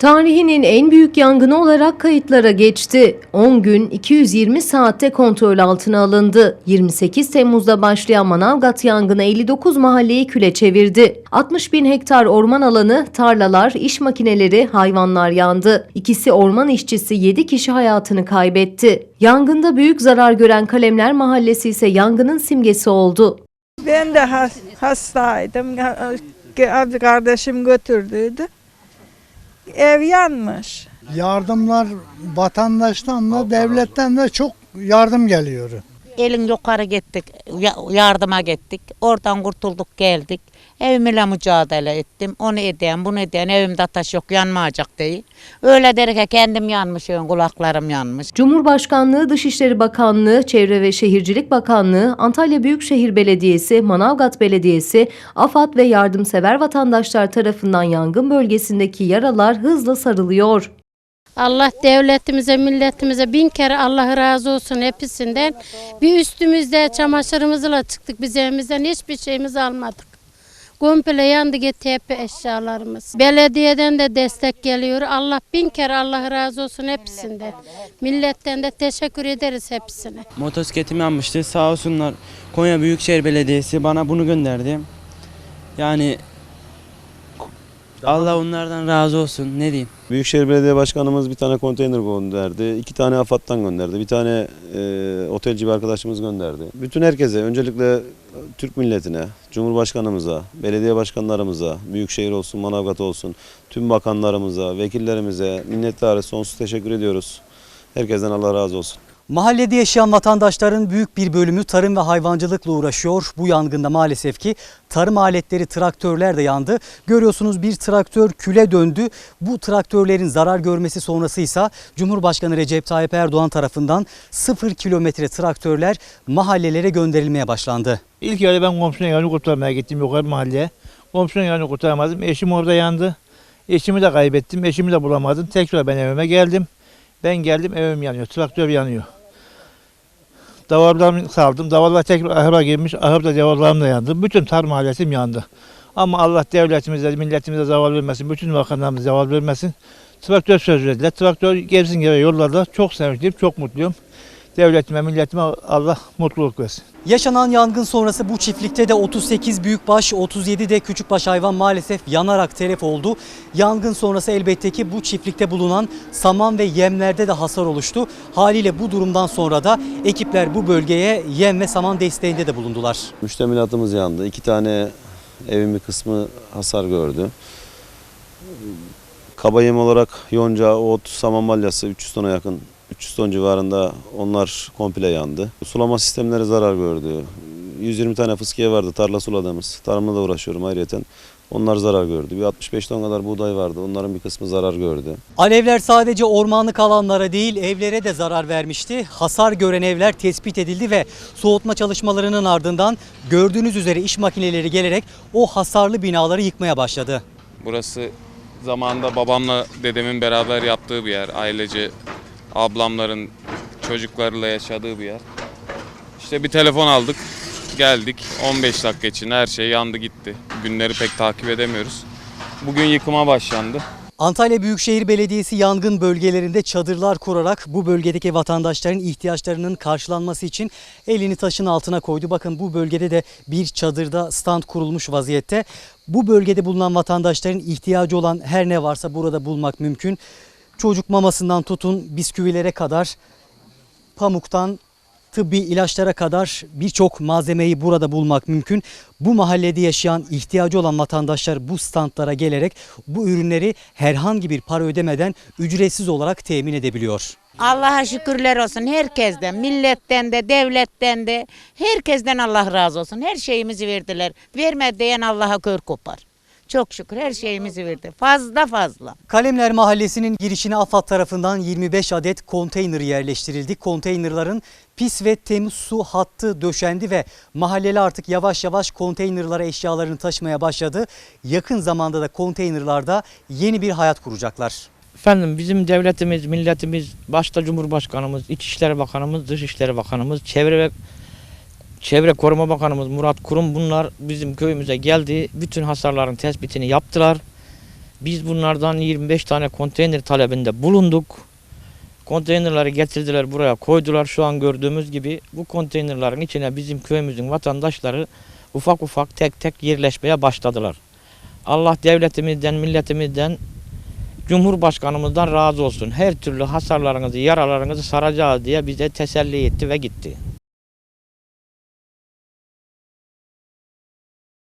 Tarihinin en büyük yangını olarak kayıtlara geçti. 10 gün 220 saatte kontrol altına alındı. 28 Temmuz'da başlayan Manavgat yangını 59 mahalleyi küle çevirdi. 60 bin hektar orman alanı, tarlalar, iş makineleri, hayvanlar yandı. İkisi orman işçisi 7 kişi hayatını kaybetti. Yangında büyük zarar gören Kalemler Mahallesi ise yangının simgesi oldu. Ben de has- hastaydım. Kardeşim götürdüydü. Ev yanmış. Yardımlar vatandaştan da devletten de çok yardım geliyor. Elin yukarı gittik, ya- yardıma gittik. Oradan kurtulduk geldik. Evimle mücadele ettim. Onu edeyim, bunu edeyim. Evimde taş yok, yanmayacak diye. Öyle derken kendim yanmışım, kulaklarım yanmış. Cumhurbaşkanlığı, Dışişleri Bakanlığı, Çevre ve Şehircilik Bakanlığı, Antalya Büyükşehir Belediyesi, Manavgat Belediyesi, AFAD ve yardımsever vatandaşlar tarafından yangın bölgesindeki yaralar hızla sarılıyor. Allah devletimize, milletimize bin kere Allah razı olsun hepsinden. Bir üstümüzde çamaşırımızla çıktık biz evimizden hiçbir şeyimiz almadık. Komple yandı gitti hep eşyalarımız. Belediyeden de destek geliyor. Allah bin kere Allah razı olsun hepsinden. Milletten de teşekkür ederiz hepsine. Motosikletim yanmıştı. Sağ olsunlar Konya Büyükşehir Belediyesi bana bunu gönderdi. Yani Allah onlardan razı olsun. Ne diyeyim? Büyükşehir Belediye Başkanımız bir tane konteyner gönderdi. iki tane AFAD'dan gönderdi. Bir tane e, otelci bir arkadaşımız gönderdi. Bütün herkese öncelikle Türk milletine, Cumhurbaşkanımıza, belediye başkanlarımıza, Büyükşehir olsun, Manavgat olsun, tüm bakanlarımıza, vekillerimize minnettarız sonsuz teşekkür ediyoruz. Herkesten Allah razı olsun. Mahallede yaşayan vatandaşların büyük bir bölümü tarım ve hayvancılıkla uğraşıyor. Bu yangında maalesef ki tarım aletleri, traktörler de yandı. Görüyorsunuz bir traktör küle döndü. Bu traktörlerin zarar görmesi sonrası ise Cumhurbaşkanı Recep Tayyip Erdoğan tarafından 0 kilometre traktörler mahallelere gönderilmeye başlandı. İlk yarı ben komşunun yanını kurtarmaya gittim yukarı mahalleye. Komşunun yanını kurtaramadım. Eşim orada yandı. Eşimi de kaybettim. Eşimi de bulamadım. Tekrar ben evime geldim. Ben geldim evim yanıyor. Traktör yanıyor. Davarlarımı saldım. Davarlar tekrar ahıra girmiş. Ahırda davarlarım da yandı. Bütün tarım aletim yandı. Ama Allah devletimize, milletimize zaval vermesin. Bütün vakanlarımıza zaval vermesin. Traktör söz verdiler. Traktör gelsin geri yolladılar. Çok sevinçliyim, çok mutluyum. Devletime, milletime Allah mutluluk versin. Yaşanan yangın sonrası bu çiftlikte de 38 büyükbaş, 37 de küçükbaş hayvan maalesef yanarak telef oldu. Yangın sonrası elbette ki bu çiftlikte bulunan saman ve yemlerde de hasar oluştu. Haliyle bu durumdan sonra da ekipler bu bölgeye yem ve saman desteğinde de bulundular. Müştemilatımız yandı. İki tane evin bir kısmı hasar gördü. Kaba yem olarak yonca, ot, saman balyası 300 tona yakın 300 ton civarında onlar komple yandı. Sulama sistemleri zarar gördü. 120 tane fıskiye vardı tarla suladığımız. Tarımla da uğraşıyorum ayrıyeten. Onlar zarar gördü. Bir 65 ton kadar buğday vardı. Onların bir kısmı zarar gördü. Alevler sadece ormanlık alanlara değil evlere de zarar vermişti. Hasar gören evler tespit edildi ve soğutma çalışmalarının ardından gördüğünüz üzere iş makineleri gelerek o hasarlı binaları yıkmaya başladı. Burası zamanında babamla dedemin beraber yaptığı bir yer. Ailece ablamların çocuklarıyla yaşadığı bir yer. İşte bir telefon aldık. Geldik. 15 dakika için her şey yandı gitti. Günleri pek takip edemiyoruz. Bugün yıkıma başlandı. Antalya Büyükşehir Belediyesi yangın bölgelerinde çadırlar kurarak bu bölgedeki vatandaşların ihtiyaçlarının karşılanması için elini taşın altına koydu. Bakın bu bölgede de bir çadırda stand kurulmuş vaziyette. Bu bölgede bulunan vatandaşların ihtiyacı olan her ne varsa burada bulmak mümkün. Çocuk mamasından tutun bisküvilere kadar pamuktan tıbbi ilaçlara kadar birçok malzemeyi burada bulmak mümkün. Bu mahallede yaşayan ihtiyacı olan vatandaşlar bu standlara gelerek bu ürünleri herhangi bir para ödemeden ücretsiz olarak temin edebiliyor. Allah'a şükürler olsun herkesten, milletten de, devletten de, herkesten Allah razı olsun. Her şeyimizi verdiler. Verme diyen Allah'a kör kopar. Çok şükür her şeyimizi verdi. Fazla fazla. Kalemler Mahallesi'nin girişine AFAD tarafından 25 adet konteyner yerleştirildi. Konteynerların pis ve temiz su hattı döşendi ve mahalleli artık yavaş yavaş konteynerlara eşyalarını taşımaya başladı. Yakın zamanda da konteynerlarda yeni bir hayat kuracaklar. Efendim bizim devletimiz, milletimiz, başta Cumhurbaşkanımız, İçişleri Bakanımız, Dışişleri Bakanımız, Çevre ve Çevre Koruma Bakanımız Murat Kurum bunlar bizim köyümüze geldi. Bütün hasarların tespitini yaptılar. Biz bunlardan 25 tane konteyner talebinde bulunduk. Konteynerleri getirdiler buraya koydular. Şu an gördüğümüz gibi bu konteynerlerin içine bizim köyümüzün vatandaşları ufak ufak tek tek yerleşmeye başladılar. Allah devletimizden, milletimizden, Cumhurbaşkanımızdan razı olsun. Her türlü hasarlarınızı, yaralarınızı saracağız diye bize teselli etti ve gitti.